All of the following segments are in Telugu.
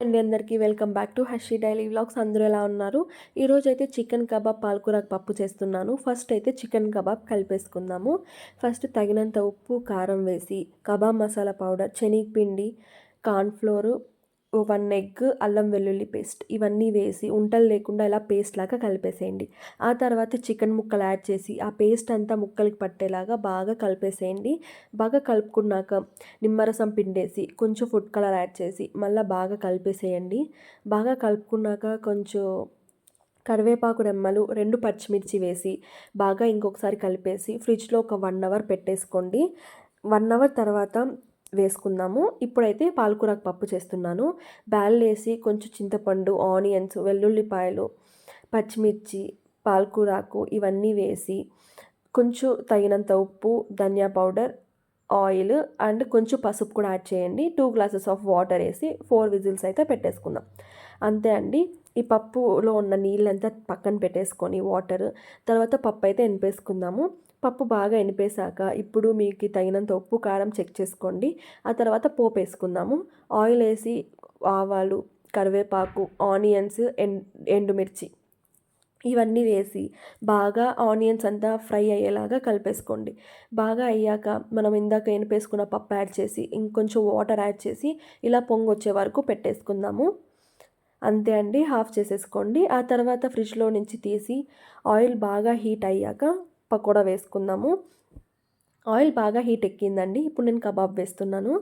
అండి అందరికీ welcome back to Harshi daily vlogs. అందరూ ఎలా ఉన్నారు? ఈరోజు అయితే చికెన్ కబాబ్ పాలకూర పప్పు చేస్తున్నాను. ఫస్ట్ అయితే చికెన్ కబాబ్ కలిపేసుకుందాము. ఫస్ట్ తగినంత ఉప్పు కారం వేసి కబాబ్ మసాలా పౌడర్ శనగపిండి కార్న్ఫ్లోరు వన్ ఎగ్ అల్లం వెల్లుల్లి పేస్ట్ ఇవన్నీ వేసి ఉంటలు లేకుండా ఇలా పేస్ట్ లాగా కలిపేసేయండి. ఆ తర్వాత చికెన్ ముక్కలు యాడ్ చేసి ఆ పేస్ట్ అంతా ముక్కలకి పట్టేలాగా బాగా కలిపేసేయండి. బాగా కలుపుకున్నాక నిమ్మరసం పిండేసి కొంచెం ఫుడ్ కలర్ యాడ్ చేసి మళ్ళీ బాగా కలిపేసేయండి. బాగా కలుపుకున్నాక కొంచెం కరివేపాకు రెమ్మలు రెండు పచ్చిమిర్చి వేసి బాగా ఇంకొకసారి కలిపేసి ఫ్రిడ్జ్లో ఒక వన్ అవర్ పెట్టేసుకోండి. వన్ అవర్ తర్వాత వేసుకుందాము ఇప్పుడైతే పాలకూరకు పప్పు చేస్తున్నాను. బ్యాల్ వేసి కొంచెం చింతపండు ఆనియన్స్ వెల్లుల్లిపాయలు పచ్చిమిర్చి పాలకూరాకు ఇవన్నీ వేసి కొంచెం తగినంత ఉప్పు ధనియా పౌడర్ ఆయిల్ అండ్ కొంచెం పసుపు కూడా యాడ్ చేయండి. టూ గ్లాసెస్ ఆఫ్ వాటర్ వేసి ఫోర్ విజిల్స్ అయితే పెట్టేసుకుందాం. అంతే అండి. ఈ పప్పులో ఉన్న నీళ్ళంతా పక్కన పెట్టేసుకొని వాటర్ తర్వాత పప్పు అయితే ఎనిపేసుకుందాము పప్పు బాగా ఎనిపేశాక ఇప్పుడు మీకు తగినంత ఉప్పు కారం చెక్ చేసుకోండి. ఆ తర్వాత పోపు వేసుకుందాము. ఆయిల్ వేసి ఆవాలు కరివేపాకు ఆనియన్స్ ఎండ్ ఎండుమిర్చి ఇవన్నీ వేసి బాగా ఆనియన్స్ అంతా ఫ్రై అయ్యేలాగా కలిపేసుకోండి. బాగా అయ్యాక మనం ఇందాక ఎనిపేసుకున్న పప్పు యాడ్ చేసి ఇంకొంచెం వాటర్ యాడ్ చేసి ఇలా పొంగు వచ్చే వరకు పెట్టేసుకుందాము. అంతే అండి హాఫ్ చేసేసుకోండి. ఆ తర్వాత ఫ్రిడ్జ్లో నుంచి తీసి ఆయిల్ బాగా హీట్ అయ్యాక పకోడా వేసుకుందాము. ఆయిల్ బాగా హీట్ ఎక్కిందండి. ఇప్పుడు నేను కబాబ్ వేస్తున్నాను.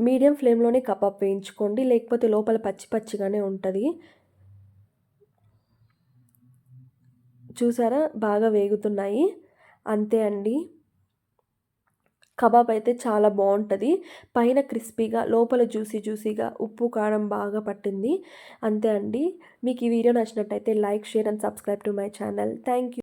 మీడియం ఫ్లేమ్లోనే కబాబ్ వేయించుకోండి. లేకపోతే లోపల పచ్చి పచ్చిగానే ఉంటుంది. చూసారా? బాగా వేగుతున్నాయి. అంతే అండి. కబాబ్ అయితే చాలా బాగుంటుంది. పైన క్రిస్పీగా లోపల జ్యూసీ జ్యూసీగా ఉప్పు కారం బాగా పట్టింది. అంతే అండి. మీకు ఈ వీడియో నచ్చినట్టయితే like share and subscribe to my channel. Thank you